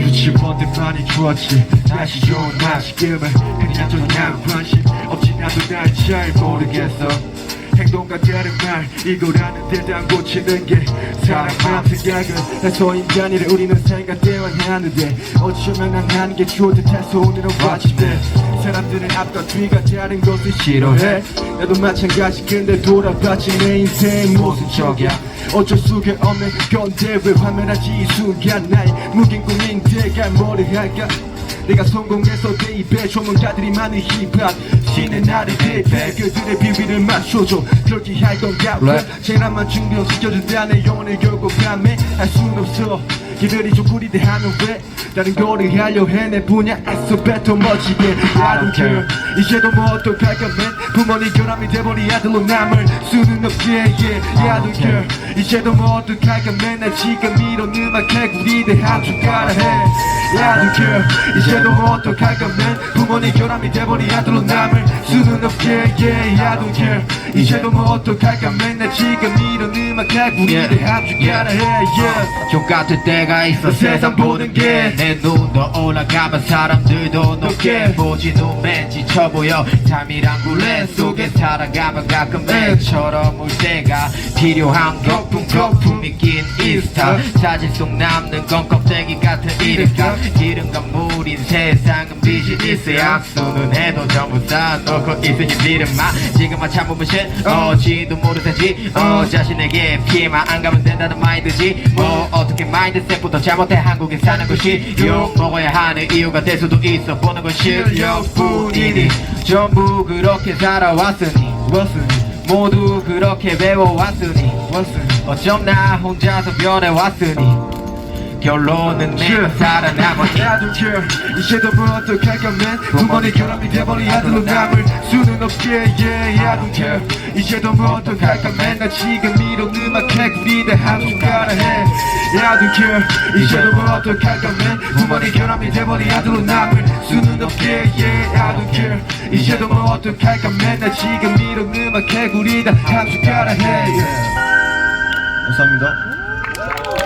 유치원 때 많이 좋았지. 다시 좋은 날씨금은 그냥 저난 관심 없지 나도 날잘 모르겠어 행동과 다른 말 이거라는 데다 고치는 게 사람만. 생각을 해서 인간이래. 우리는 생각대로 하는데 어쩌면 난 하는 게 좋을 듯해서 오늘은 watch네 사람들은 앞과 뒤가 다른 것을 싫어해. 나도 마찬가지. 근데 돌아봤지. 내 인생 무슨 척이야. 어쩔 수가 없는 건데 왜 화면하지? 이 순간 나의 무긴 꿈인 내가 뭐를 할까 내가 성공해서 내 입에 조문가들이 많은 힙합. 신의 나를 대패 그들의 비위를 맞춰줘. 그렇게 할 건가 왜 제나만 증명시켜준다 내 영혼을 결국 밤에 할순 없어. 이들이 좀 구리대하면 왜? 다른 거를 하려 해내 분야에서 뱉어 멋지게. I don't care. 이제도 뭐 어떡할까 man 부모님 결함이 돼버린 아들로 남을 수는 없지. Yeah, yeah. I don't care. 이제도 뭐 어떡할까 나 지금 이런 음악 개구리대 한줄 가라 해 I don't 이제도 뭐 어떡할까 man 부모님 결함이 돼버린 아들로 남을 수는 없지. Yeah I don't 이제도 뭐 어떡할까 man 나 지금 이런 개구리대 한줄 가라 해 yeah 족 같을 때가 있어 세상 보는 게 내 눈도 올라가면 사람들도 높게 보지. 눈맨 지쳐 보여. 잠이란 굴레 속에 살아가면 가끔 맨처럼 올 때가 필요한 거품 거품이 낀 인스타 사진 속 남는 건 껍데기 같은 이름값 기름과 물인 세상은 비즈니스 약수는 해도 전부 쌓아놓고 있으니 믿음마 지금만 참으면 shit 어지도 모를 테지 어. 자신에게 피해만 안 가면 된다는 마인드지. 뭐 어떻게 마인드셋부터 잘못해 한국에 사는 것이 욕 먹어야 하는 이유가 될 수도 있어 보는 건 실력뿐이니. 전부 그렇게 살아왔으니 왔으니 모두 그렇게 배워왔으니 왔으니 어쩜 나 혼자서 변해왔으니 결론은 내가 살아남았니 I don't care. 이제도 뭐 어떡할까 man 부모님 결함이 돼버린 아들로 남을 수는 없게. Yeah I don't care. 이제도 뭐 어떡할까 man 나 지금 이런 음악 개구리대 한숨 가라 해. Yeah I don't care. 이제도 뭐 어떡할까 man 부모님 결함이 돼버린 아들로 남을 수는 없게. Yeah I don't care. 이제도 뭐 어떡할까 man 나 지금 이런 음악 개구리대 한숨 가라 해. 감사합니다